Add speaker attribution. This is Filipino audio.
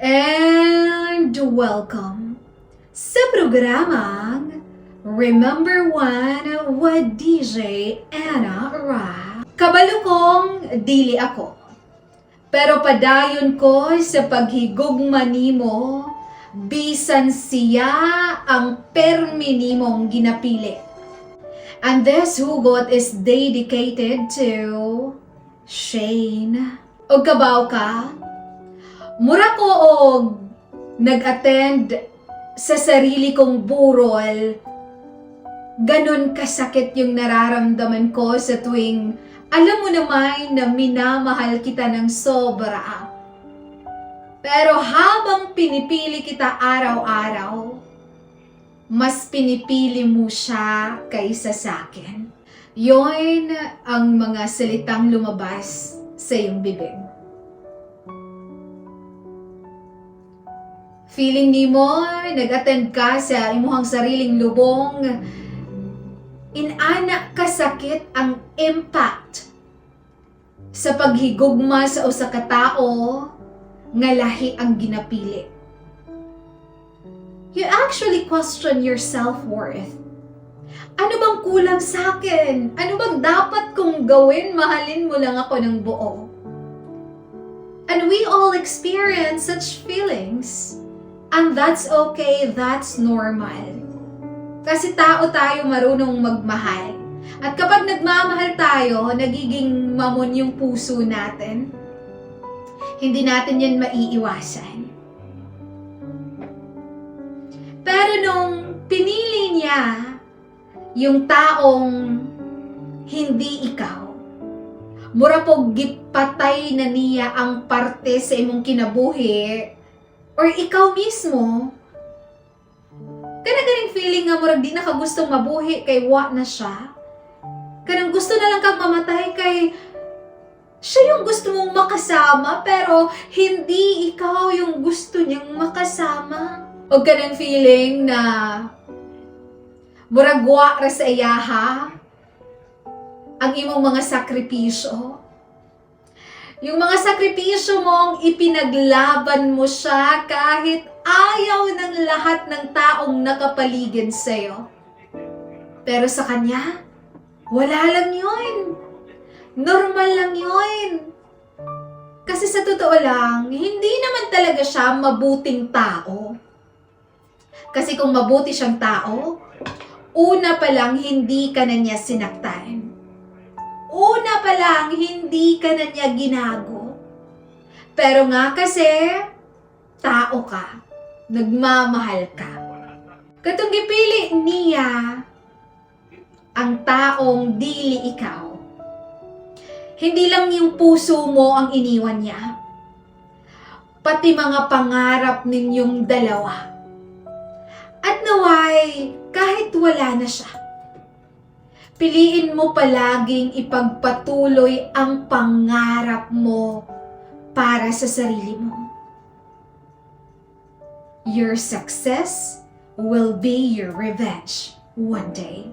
Speaker 1: And welcome sa programang Remember One with DJ Anna Ra. Kabalo kong dili ako. Pero padayon ko sa paghigugma nimo, bisan siya ang permi nimong ginapili. And this hugot is dedicated to Shane. O kabaw ka? Mura ko og nag-attend sa sarili kong burol. Ganon kasakit yung nararamdaman ko sa tuwing alam mo naman na minamahal kita ng sobra. Pero habang pinipili kita araw-araw, mas pinipili mo siya kaysa sa akin. Yon ang mga salitang lumabas sa iyong bibig. Feeling ni mo, nag-attend ka sa imuhang sariling lubong, inana kasakit ang impact sa paghigugma sa usa ka tao nga lahi ang ginapili. You actually question your self-worth. Ano bang kulang sa akin? Ano bang dapat kong gawin? Mahalin mo lang ako ng buo. And we all experience such feelings. And that's okay, that's normal. Kasi tao tayo marunong magmahal. At kapag nagmamahal tayo, nagiging mamon yung puso natin. Hindi natin yan maiiwasan. Pero nung pinili niya yung taong hindi ikaw, mura po gipatay na niya ang parte sa imong kinabuhi or ikaw mismo, kana ganing feeling nga murag di na ka gustong mabuhi kay wa na siya. Kanang gusto na lang kang mamatay kay siya yung gusto mong makasama pero hindi ikaw yung gusto niyang makasama. O ganang feeling na murag wa ra sa iyaha ang imong mga sakripisyo. Yung mga sakripisyo mong ipinaglaban mo siya kahit ayaw ng lahat ng taong nakapaligid sa'yo. Pero sa kanya, wala lang yun. Normal lang yun. Kasi sa totoo lang, hindi naman talaga siya mabuting tao. Kasi kung mabuti siyang tao, una pa lang hindi ka na niya sinaktan. Una pa lang, hindi ka na niya ginago. Pero nga kasi, tao ka. Nagmamahal ka. Katong gipili niya ang taong dili ikaw. Hindi lang yung puso mo ang iniwan niya. Pati mga pangarap ninyong dalawa. At naway, kahit wala na siya, piliin mo palaging ipagpatuloy ang pangarap mo para sa sarili mo. Your success will be your revenge one day.